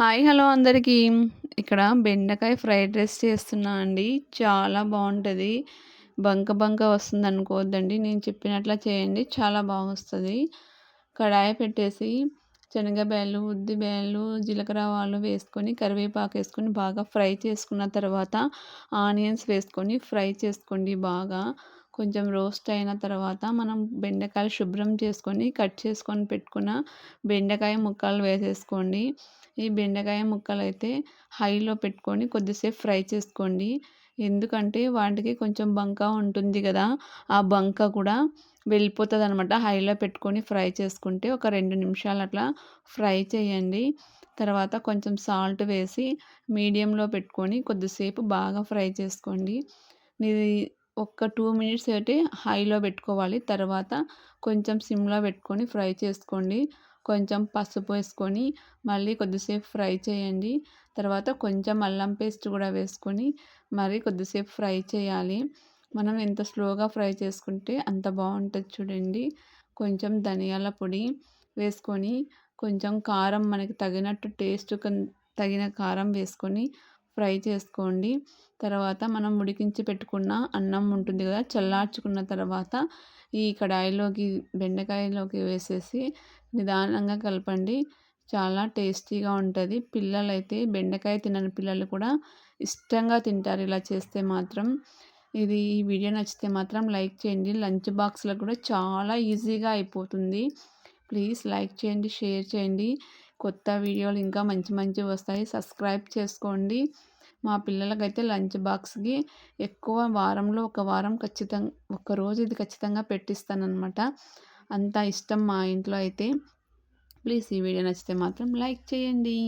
Hi hello అందరికీ. ఇక్కడ బెండకాయ ఫ్రైడ్ రైస్ చేస్తున్నా అండి. చాలా బాగుంటుంది. బంక బంక వస్తుంది అనుకోవద్దండి నేను చెప్పినట్లా చేయండి చాలా బాగుస్తుంది. కడాయి పెట్టేసి శనగబేలు ఉద్దిబేలు జీలకర్ర ఆవాలు వేసుకొని కరివేపాకు వేసుకొని బాగా ఫ్రై చేసుకున్న తర్వాత ఆనియన్స్ వేసుకొని ఫ్రై చేసుకోండి బాగా. కొంచెం రోస్ట్ అయిన తర్వాత మనం బెండకాయలు శుభ్రం చేసుకొని కట్ చేసుకొని పెట్టుకున్న బెండకాయ ముక్కలు వేసేసుకోండి. ఈ బెండకాయ ముక్కలు అయితే హైలో పెట్టుకొని కొద్దిసేపు ఫ్రై చేసుకోండి. ఎందుకంటే వాటికి కొంచెం బంక ఉంటుంది కదా ఆ బంక కూడా వెళ్ళిపోతుంది అనమాట హైలో పెట్టుకొని ఫ్రై చేసుకుంటే ఒక రెండు నిమిషాలు అట్లా ఫ్రై చేయండి. తర్వాత కొంచెం సాల్ట్ వేసి మీడియంలో పెట్టుకొని కొద్దిసేపు బాగా ఫ్రై చేసుకోండి. ఇది ఒక్క టూ మినిట్స్ అయితే హైలో పెట్టుకోవాలి. తర్వాత కొంచెం సిమ్లో పెట్టుకొని ఫ్రై చేసుకోండి. కొంచెం పసుపు వేసుకొని మళ్ళీ కొద్దిసేపు ఫ్రై చేయండి. తర్వాత కొంచెం అల్లం పేస్ట్ కూడా వేసుకొని మరి కొద్దిసేపు ఫ్రై చేయాలి. మనం ఎంత స్లోగా ఫ్రై చేసుకుంటే అంత బాగుంటుంది చూడండి. కొంచెం ధనియాల పొడి వేసుకొని కొంచెం కారం మనకి తగినట్టు టేస్ట్ తగిన కారం వేసుకొని ఫ్రై చేసుకోండి. తర్వాత మనం ఉడికించి పెట్టుకున్న అన్నం ఉంటుంది కదా చల్లార్చుకున్న తర్వాత ఈ కడాయిలోకి బెండకాయలోకి వేసేసి నిదానంగా కలపండి. చాలా టేస్టీగా ఉంటుంది. పిల్లలైతే బెండకాయ తినని పిల్లలు కూడా ఇష్టంగా తింటారు ఇలా చేస్తే మాత్రం. ఇది ఈ వీడియో నచ్చితే మాత్రం లైక్ చేయండి. లంచ్ బాక్స్లో కూడా చాలా ఈజీగా అయిపోతుంది. ప్లీజ్ లైక్ చేయండి షేర్ చేయండి. కొత్త వీడియోలు ఇంకా మంచి మంచి వస్తాయి. సబ్స్క్రైబ్ చేసుకోండి. మా పిల్లలకైతే లంచ్ బాక్స్కి ఎక్కువ వారంలో ఒక వారం ఖచ్చితంగా ఒక రోజు ఇది ఖచ్చితంగా పెట్టిస్తానమాట అంత ఇష్టం మా ఇంట్లో అయితే. ప్లీజ్ ఈ వీడియో నచ్చితే మాత్రం లైక్ చేయండి.